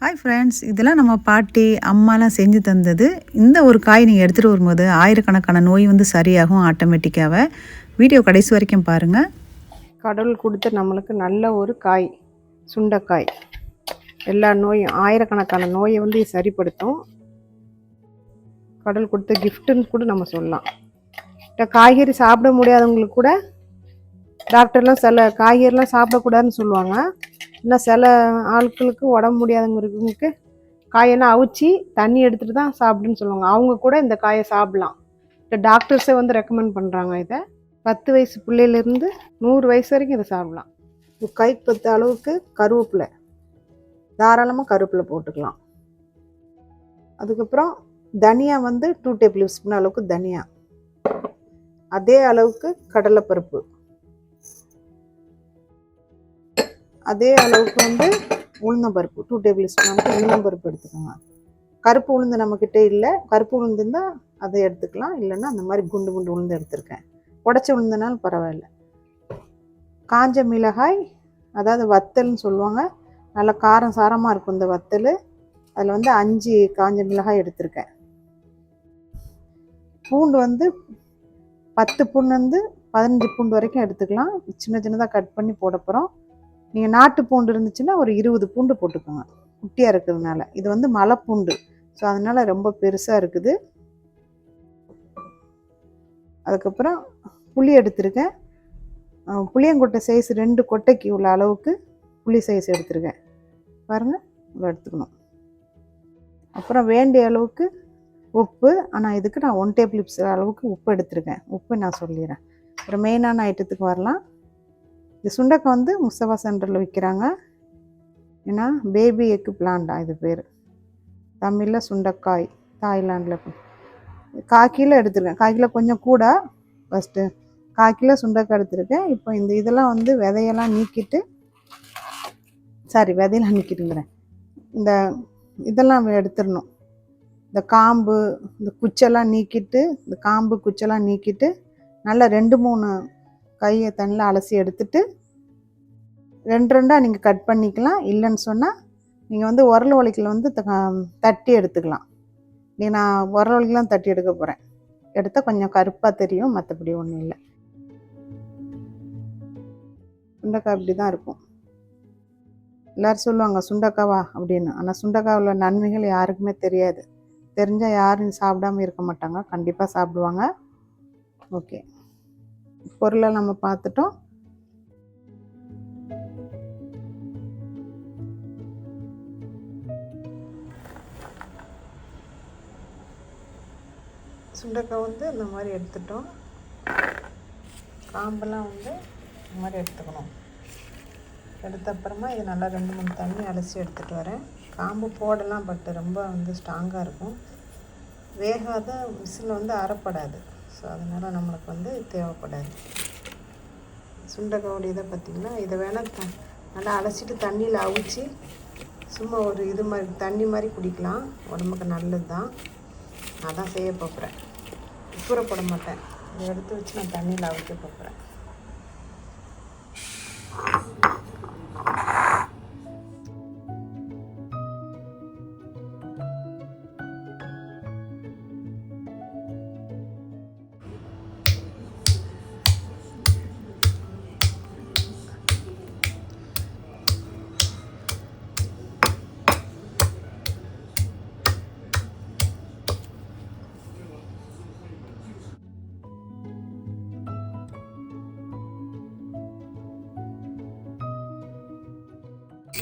Hi friends இதெல்லாம் நம்ம பாட்டி அம்மாலாம் செஞ்சு தந்தது. இந்த ஒரு காய் நீங்கள் எடுத்துகிட்டு வரும்போது ஆயிரக்கணக்கான நோய் வந்து சரியாகும் ஆட்டோமேட்டிக்காக வீடியோ கடைசி வரைக்கும் பாருங்கள் கடவுள் கொடுத்த நம்மளுக்கு நல்ல ஒரு காய் சுண்டைக்காய். எல்லா நோயும் ஆயிரக்கணக்கான நோயை வந்து சரிப்படுத்தும். கடவுள் கொடுத்த கிஃப்ட்டுன்னு கூட நம்ம சொல்லலாம். இந்த காய்கறி சாப்பிட முடியாதவங்களுக்கு கூட டாக்டர்லாம் சில காய்கறிலாம் சாப்பிடக்கூடாதுன்னு சொல்லுவாங்க. இன்னும் சில ஆட்களுக்கு உடம்பு முடியாதவங்களுக்கு காயெல்லாம் அவிச்சு தண்ணி எடுத்துகிட்டு தான் சாப்பிடுன்னு சொல்லுவாங்க. அவங்க கூட இந்த காயை சாப்பிடலாம். இந்த டாக்டர்ஸே வந்து ரெக்கமெண்ட் பண்ணுறாங்க இதை. பத்து வயசு பிள்ளையிலேருந்து நூறு வயசு வரைக்கும் இதை சாப்பிடலாம். கை கைக்கு பத்து அளவுக்கு கருவேப்பிலை. தாராளமாக கருவேப்பிலை போட்டுக்கலாம். அதுக்கப்புறம் தனியா வந்து டூ டேபிள் ஸ்பூன் அளவுக்கு தனியா. அதே அளவுக்கு கடலைப்பருப்பு. அதே அளவுக்கு வந்து உளுந்தம்பருப்பு டூ டேபிள் ஸ்பூனுக்கு உளுந்தம்பருப்பு எடுத்துக்கோங்க. கருப்பு உளுந்து நம்மக்கிட்ட இல்லை. கருப்பு உளுந்து இருந்தால் அதை எடுத்துக்கலாம். இல்லைன்னா அந்த மாதிரி குண்டு குண்டு உளுந்து எடுத்திருக்கேன். உடச்ச உளுந்தனாலும் பரவாயில்ல. காஞ்ச மிளகாய் அதாவது வத்தல்னு சொல்லுவாங்க. நல்ல காரம் சாரமாக இருக்கும் இந்த வத்தல். அதில் வந்து அஞ்சு காஞ்ச மிளகாய் எடுத்திருக்கேன். பூண்டு வந்து பத்து பூண்டு வந்து பதினஞ்சு பூண்டு வரைக்கும் எடுத்துக்கலாம். சின்ன சின்னதாக கட் பண்ணி போட போகிறோம் நீங்கள் நாட்டு பூண்டு இருந்துச்சுன்னா ஒரு இருபது பூண்டு போட்டுக்கோங்க. குட்டியாக இருக்கிறதுனால. இது வந்து மலை பூண்டு ஸோ அதனால் ரொம்ப பெருசாக இருக்குது. அதுக்கப்புறம் புளி எடுத்திருக்கேன். புளியங்கொட்டை சைஸ் ரெண்டு கொட்டைக்கு உள்ள அளவுக்கு புளி சைஸ் எடுத்திருக்கேன். பாருங்கள் இவ்வளோ எடுத்துக்கணும். அப்புறம் வேண்டிய அளவுக்கு உப்பு. ஆனால் இதுக்கு நான் ஒன் டேபிள் அளவுக்கு உப்பு எடுத்திருக்கேன். உப்பு நான் சொல்லிடுறேன். அப்புறம் மெயினான ஐட்டத்துக்கு வரலாம். இந்த சுண்டக்காய் வந்து முசவா சென்டரில் விற்கிறாங்க ஏன்னா பேபி எக்கு பிளான்டா இது பேர். தமிழில் சுண்டைக்காய் தாய்லாண்டில் காக்கியில் எடுத்துருக்கேன். காக்கியில் கொஞ்சம் கூட ஃபஸ்ட்டு கால் கிலோ சுண்டைக்காய் எடுத்திருக்கேன். இப்போ இந்த இதெல்லாம் வந்து விதையெல்லாம் நீக்கிட்டு சாரி விதையெல்லாம் நீக்கிட்டுங்கிறேன். இந்த இதெல்லாம் எடுத்துடணும். இந்த காம்பு இந்த குச்செல்லாம் நீக்கிட்டு இந்த காம்பு குச்செல்லாம் நீக்கிட்டு நல்லா ரெண்டு மூணு கையை தண்ணியில் அலசி எடுத்துட்டு ரெண்டு ரெண்டாக நீங்கள் கட் பண்ணிக்கலாம். இல்லைன்னு சொன்னால் நீங்கள் வந்து உரல் உலைக்கில் வந்து த- தட்டி எடுத்துக்கலாம். நீ நான் உரல் உலைக்கெலாம் தட்டி எடுக்க போகிறேன் எடுத்தால் கொஞ்சம் கருப்பாக தெரியும் மற்றபடி ஒன்றும் இல்லை. சுண்டக்காய் இப்படி தான் இருக்கும். எல்லோரும் சொல்லுவாங்க சுண்டக்காவா? அப்படின்னு. ஆனால் சுண்டக்காவில் நன்மைகள் யாருக்குமே தெரியாது. தெரிஞ்சால் யாரும் சாப்பிடாம இருக்க மாட்டாங்க. கண்டிப்பாக சாப்பிடுவாங்க. ஓகே. பொருளை நம்ம பார்த்துட்டோம். சுண்டக்காய் வந்து இந்த மாதிரி எடுத்துட்டோம். காம்பெல்லாம் வந்து இந்த மாதிரி எடுத்துக்கணும். எடுத்த அப்புறமா இது நல்லா ரெண்டு மூணு தண்ணி அலசி எடுத்துகிட்டு வரேன். காம்பு போடலாம் பட் ரொம்ப வந்து ஸ்ட்ராங்காக இருக்கும். வேகாத விசில் வந்து அறப்படாது. ஸோ அதனால் நம்மளுக்கு வந்து தேவைப்படாது. சுண்டைக்காயோட இதை பார்த்திங்கன்னா இதை வேணால் த நல்லா அலசிட்டு தண்ணியில் அவிச்சு சும்மா ஒரு இது மாதிரி தண்ணி மாதிரி குடிக்கலாம். உடம்புக்கு நல்லது தான். நான் தான் செய்ய போகிறேன் உப்புரை போட மாட்டேன். இதை எடுத்து வச்சு நான் தண்ணியில் அவிக்க போகிறேன்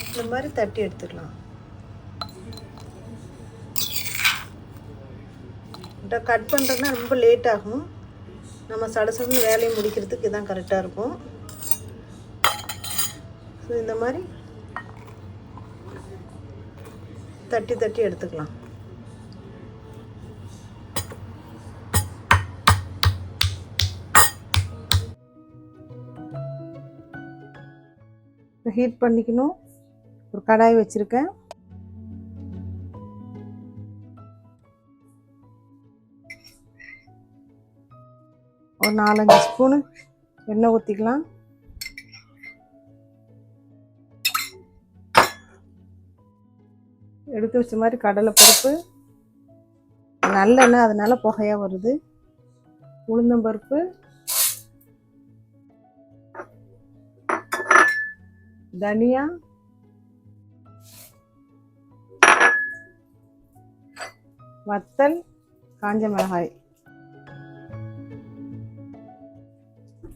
இந்த மாதிரி தட்டி எடுத்துக்கலாம். கட் பண்ணுறதுனா ரொம்ப லேட் ஆகும். நம்ம சடசடன்னு வேலையை முடிக்கிறதுக்கு இதான் கரெக்டாக இருக்கும். ஸோ இந்த மாதிரி தட்டி தட்டி எடுத்துக்கலாம். ஹீட் பண்ணிக்கணும். ஒரு கடாய் வச்சுருக்கேன். ஒரு நாலஞ்சு ஸ்பூனு எண்ணெய் ஊற்றிக்கலாம் எடுத்து வச்ச மாதிரி கடலை பருப்பு நல்லெண்ணெய் அதனால் புகையாக வருது. உளுந்தம்பருப்பு தனியா வத்தல் காஞ்ச மிளகாய்.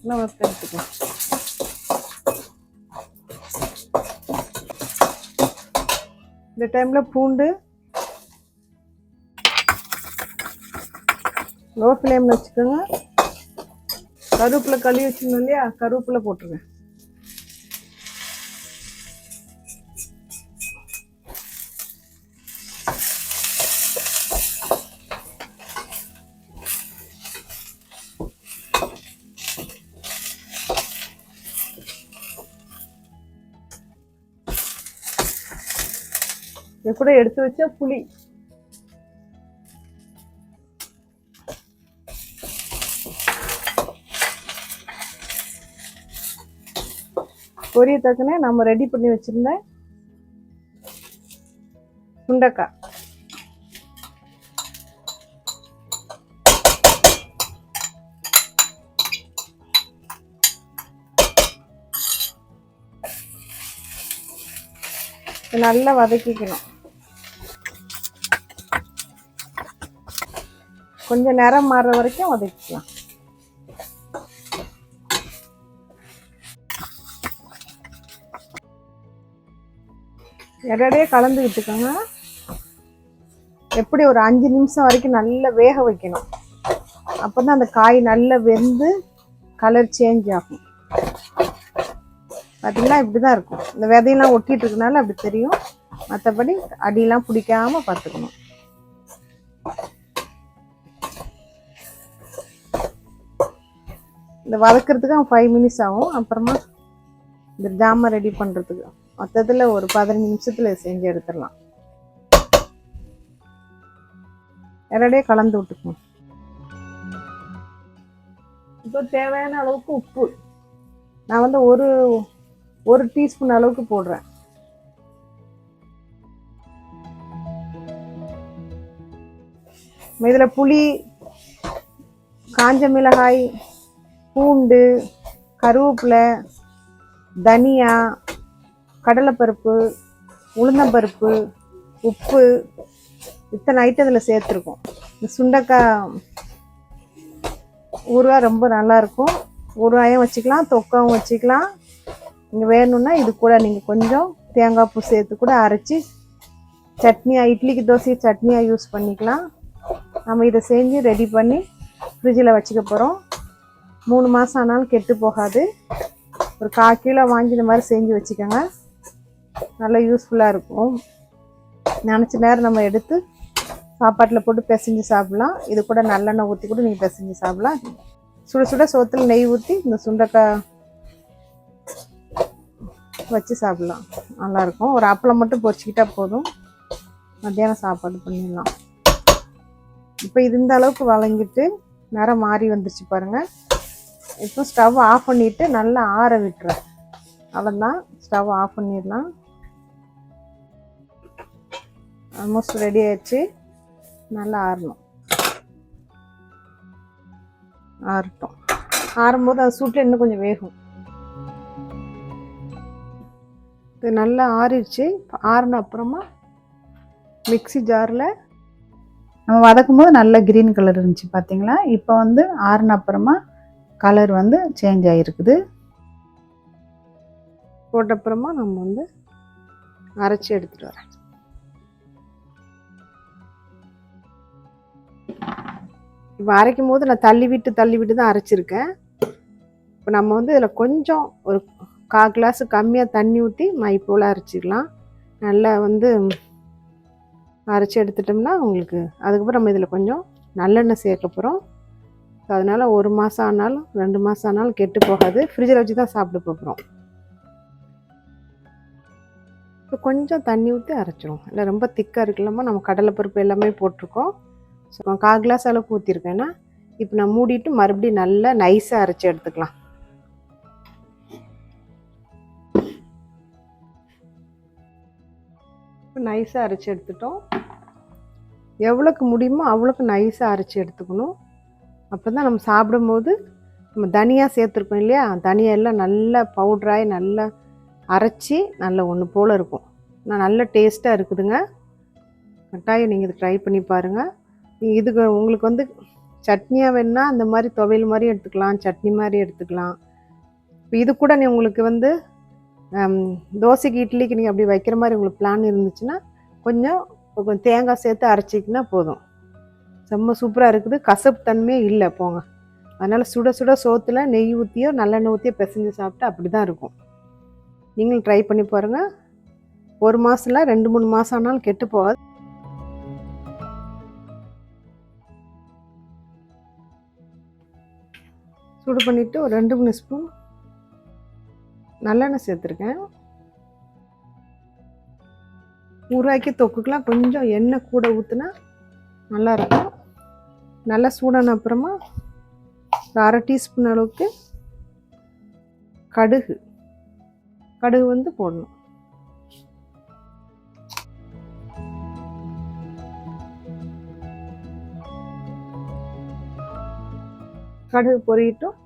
எல்லாம் எடுத்துக்கலாம் இந்த டைமில் பூண்டு லோ ஃப்ளேமில் வச்சுக்கோங்க. கருவேப்பில கழுவி வச்சுருந்தோம் இல்லையா? கருவேப்பில போட்டுருங்க. கூட எடுத்து வச்ச புளி. பொரிய தக்கனே நம்ம ரெடி பண்ணி வச்சிருந்தேன் சுண்டக்காய். நல்லா வதக்கிக்கணும். கொஞ்சம் நேரம் மாறுற வரைக்கும் வதக்கிக்கலாம். இடையே கலந்து விட்டுக்கோங்க. எப்படி ஒரு அஞ்சு நிமிஷம் வரைக்கும் நல்லா வேக வைக்கணும். அப்போ தான் அந்த காய் நல்லா வெந்து கலர் சேஞ்ச் ஆகும். பார்த்தீங்களா இப்படி தான் இருக்கும். இந்த விதையெல்லாம் ஒட்டிட்டு இருக்கனால அப்படி தெரியும். மற்றபடி அடியெல்லாம் பிடிக்காம பார்த்துக்கணும். இந்த வதக்கிறதுக்கு ஃபைவ் மினிட்ஸ் ஆகும். அப்புறமா இந்த ஜாமை ரெடி பண்ணுறதுக்கு மொத்தத்தில் ஒரு பதினஞ்சு நிமிஷத்தில் செஞ்சு எடுத்துடலாம். இரடையே கலந்து விட்டுக்கணும். இப்போ தேவையான அளவுக்கு உப்பு. நான் வந்து ஒரு ஒரு டீஸ்பூன் அளவுக்கு போடுறேன். இதில் புளி காஞ்ச மிளகாய் பூண்டு கருவேப்பிலை தனியா கடலைப்பருப்பு உளுந்தம்பருப்பு உப்பு இத்தனை ஐட்டம் இதில் சேர்த்துருக்கோம். இந்த சுண்டக்காய் ஊறுகாய் ரொம்ப நல்லாயிருக்கும் ஊறுகாயும் வச்சுக்கலாம் தொக்காவும் வச்சுக்கலாம். நீங்கள் வேணும்னா இது கூட நீங்கள் கொஞ்சம் தேங்காய் பூ சேர்த்து கூட அரைச்சி சட்னியாக இட்லிக்கு தோசை சட்னியாக யூஸ் பண்ணிக்கலாம். நம்ம இதை செஞ்சு ரெடி பண்ணி ஃப்ரிட்ஜில் வச்சுக்க போகிறோம் மூணு மாதம் ஆனாலும் கெட்டு போகாது. ஒரு கா கிலோ வாங்கி இந்த மாதிரி செஞ்சு வச்சுக்கோங்க. நல்லா யூஸ்ஃபுல்லாக இருக்கும். நினச்ச நேரம் நம்ம எடுத்து சாப்பாட்டில் போட்டு பிசைஞ்சு சாப்பிட்லாம். இது கூட நல்லெண்ணெய் ஊற்றி கூட நீங்கள் பிசைஞ்சு சாப்பிட்லாம். சுட சுட சோத்தில் நெய் ஊற்றி இந்த சுண்டைக்காய் வச்சு சாப்பிட்லாம். நல்லாயிருக்கும் ஒரு அப்பளம் மட்டும் பொரிச்சிக்கிட்டா போதும். மத்தியானம் சாப்பாடு பண்ணிடலாம். இப்போ இது இந்த அளவுக்கு வழங்கிட்டு நிறம் மாறி வந்துருச்சு பாருங்கள் இப்போ ஸ்டவ் ஆஃப் பண்ணிவிட்டு நல்லா ஆற விட்டுறேன். அவ்வளோதான் ஸ்டவ் ஆஃப் பண்ணிடலாம். ஆல்மோஸ்ட் ரெடி ஆயிடுச்சு. நல்லா ஆறணும். ஆறட்டும். ஆறும்போது அது சூட்டில் இன்னும் கொஞ்சம் வேகும். இது நல்லா ஆறிடுச்சு. ஆறின அப்புறமா மிக்ஸி ஜாரில் நம்ம வதக்கும் போது நல்ல க்ரீன் கலர் இருந்துச்சு பார்த்தீங்களா இப்போ வந்து ஆறுன அப்புறமா கலர் வந்து சேஞ்ச் ஆகிருக்குது போட்டப்புறமா நம்ம வந்து அரைச்சி எடுத்துகிட்டு வரேன். இப்போ அரைக்கும் போது நான் தள்ளி விட்டு தள்ளி விட்டு தான் அரைச்சிருக்கேன். இப்போ நம்ம வந்து இதில் கொஞ்சம் ஒரு கால் கிளாஸ் கம்மியாக தண்ணி ஊற்றி மை போல் அரைச்சிக்கலாம். நல்லா வந்து அரைச்சி எடுத்துட்டோம்னா உங்களுக்கு அதுக்கப்புறம் நம்ம இதில் கொஞ்சம் நல்லெண்ணெய் சேர்க்க போகிறோம் ஸோ அதனால் ஒரு மாதம் ஆனாலும் ரெண்டு மாதம் ஆனாலும் கெட்டு போகாது. ஃப்ரிட்ஜில் வச்சு தான் சாப்பிட போகிறோம் இப்போ கொஞ்சம் தண்ணி ஊற்றி அரைச்சிரும் இல்லை ரொம்ப திக்காக இருக்கலாமா? நம்ம கடலைப்பருப்பு எல்லாமே போட்டிருக்கோம். ஸோ கால் கிளாஸ் அளவுக்கு ஊற்றிருக்கேன்னா இப்போ நான் மூடிட்டு மறுபடியும் நல்லா நைஸாக அரைச்சி எடுத்துக்கலாம். இப்போ நைஸாக அரைச்சி எடுத்துட்டோம். எவ்வளோக்கு முடியுமோ அவ்வளோக்கு நைஸாக அரைச்சி எடுத்துக்கணும். அப்போ தான் நம்ம சாப்பிடும்போது நம்ம தனியாக சேர்த்துருக்கோம் இல்லையா? தனியாக எல்லாம் நல்லா பவுட்ராகி நல்லா அரைச்சி நல்ல ஒன்று போல் இருக்கும். நான் நல்ல டேஸ்ட்டாக இருக்குதுங்க. கட்டாயம் நீங்கள் இது ட்ரை பண்ணி பாருங்கள் இதுக்கு உங்களுக்கு வந்து சட்னியாக வேணுன்னா அந்த மாதிரி துவையல் மாதிரி எடுத்துக்கலாம் சட்னி மாதிரி எடுத்துக்கலாம். இப்போ இது கூட நீ உங்களுக்கு வந்து தோசைக்கு இட்லிக்கு நீங்கள் அப்படி வைக்கிற மாதிரி உங்களுக்கு பிளான் இருந்துச்சுன்னா கொஞ்சம் கொஞ்சம் தேங்காய் சேர்த்து அரைச்சிக்கினா போதும். செம்ம சூப்பராக இருக்குது. கசப்பு தன்மையே இல்லை போங்க. அதனால் சுட சுட சோத்தில் நெய் ஊற்றியோ நல்லெண்ணெய் ஊற்றியோ பிசைஞ்சு சாப்பிட்டா அப்படி தான் இருக்கும். நீங்களும் ட்ரை பண்ணி பாருங்கள் ஒரு மாதம்ல ரெண்டு மூணு மாதம் ஆனாலும் கெட்டு போகாது. சூடு பண்ணிவிட்டு ஒரு ரெண்டு மூணு ஸ்பூன் நல்லெண்ணெய் சேர்த்துருக்கேன். ஊறாக்கி தொக்குக்கெலாம் கொஞ்சம் எண்ணெய் கூட ஊற்றுனா நல்லாயிருக்கும் நல்லா சூடான அப்புறமா ஒரு அரை டீஸ்பூன் அளவுக்கு கடுகு. கடுகு வந்து போடணும். கடுகு பொரியட்டும்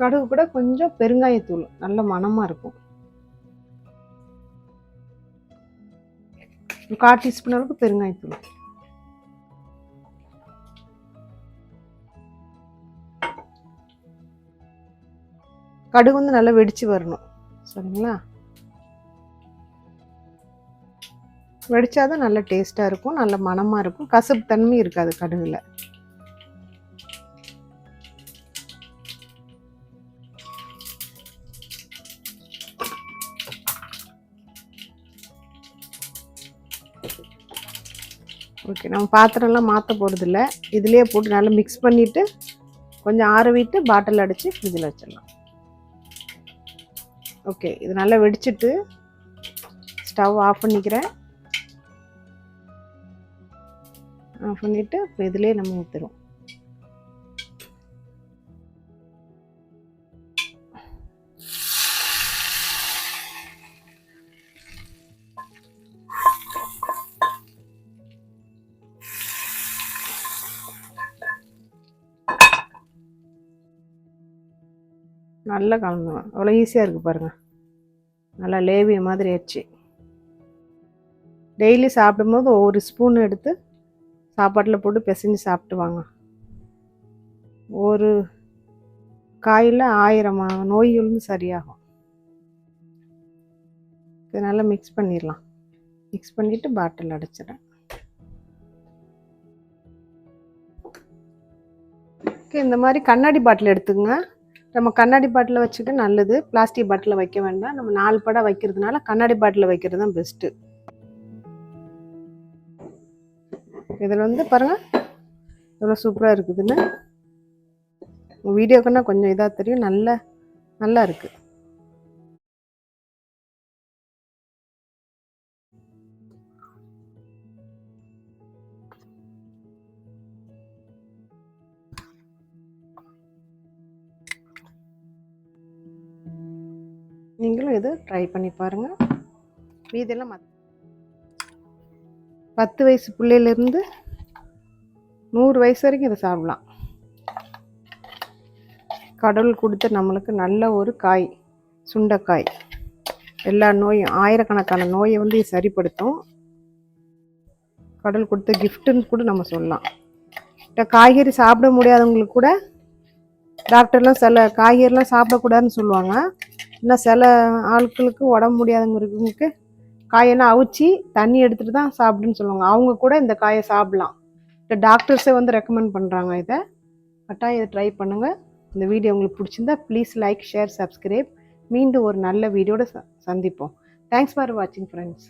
கடுகு கூட கொஞ்சம் பெருங்காயத்தூள் நல்ல மணமாக இருக்கும். ஒரு கால் டீஸ்பூன் அளவுக்கு பெருங்காயத்தூள் கடுகு வந்து நல்லா வெடிச்சு வரணும். சரிங்களா? வெடிச்சாதான் நல்ல டேஸ்ட்டாக இருக்கும் நல்ல மணமாக இருக்கும். கசப்பு தன்மை இருக்காது கடுகில். ஓகே நம்ம பாத்திரம்லாம் மாற்ற போகிறதில்ல இதுலேயே போட்டு நல்லா மிக்ஸ் பண்ணிவிட்டு கொஞ்சம் ஆற விட்டு பாட்டில் அடித்து ஃப்ரிட்ஜில் வச்சிடலாம். ஓகே இது நல்லா வெடிச்சிட்டு ஸ்டவ் ஆஃப் பண்ணிக்கிறேன். ஆஃப் பண்ணிவிட்டு இப்போ இதுலேயே நம்ம ஊற்றுறோம் நல்லா கலந்துவேன் அவ்வளோ ஈஸியாக இருக்குது பாருங்கள் நல்லா லேவிய மாதிரி ஆச்சு டெய்லி சாப்பிடும்போது ஒவ்வொரு ஸ்பூன் எடுத்து சாப்பாட்டில் போட்டு பிசைஞ்சு சாப்பிட்டு வாங்க ஒரு காயில் ஆயிரம் நோய்களும் சரியாகும். இது நல்லா மிக்ஸ் பண்ணிடலாம். மிக்ஸ் பண்ணிவிட்டு பாட்டில் அடைச்சிடேன் ஓகே இந்த மாதிரி கண்ணாடி பாட்டில் எடுத்துங்க நம்ம கண்ணாடி பாட்டில் வச்சுட்டு நல்லது. பிளாஸ்டிக் பாட்டில் வைக்க வேண்டாம். நம்ம நாலு படம் வைக்கிறதுனால கண்ணாடி பாட்டில் வைக்கிறது தான் பெஸ்ட்டு இதில் வந்து பாருங்கள் எவ்வளோ சூப்பராக இருக்குதுன்னு. வீடியோக்குன்னா கொஞ்சம் இதாக தெரியும். நல்ல நல்லா இருக்குது இது ட்ரை பண்ணி பாருங்கள் மீதெல்லாம் மத் பத்து வயசு பிள்ளையிலேருந்து நூறு வயசு வரைக்கும் இதை சாப்பிடலாம். கடவுள் கொடுத்த நம்மளுக்கு நல்ல ஒரு காய் சுண்டைக்காய். எல்லா நோயும் ஆயிரக்கணக்கான நோயை வந்து சரிப்படுத்தும். கடவுள் கொடுத்த கிஃப்ட்டுன்னு கூட நம்ம சொல்லலாம். காய்கறி சாப்பிட முடியாதவங்களுக்கு கூட டாக்டர்லாம் சில காய்கறிலாம் சாப்பிடக்கூடாதுன்னு சொல்லுவாங்க. இன்னும் சில ஆட்களுக்கு உடம்பு முடியாதவங்க காயெல்லாம் அவிச்சு தண்ணி எடுத்துகிட்டு தான் சாப்பிடுன்னு சொல்லுவாங்க. அவங்க கூட இந்த காயை சாப்பிட்லாம். இந்த டாக்டர்ஸே வந்து ரெக்கமெண்ட் பண்ணுறாங்க இதை. கட்டாயம் இதை ட்ரை பண்ணுங்கள் இந்த வீடியோ உங்களுக்கு பிடிச்சிருந்தா ப்ளீஸ் லைக் ஷேர் சப்ஸ்கிரைப் மீண்டும் ஒரு நல்ல வீடியோட சந்திப்போம். தேங்க்ஸ் ஃபார் வாட்சிங் ஃப்ரெண்ட்ஸ்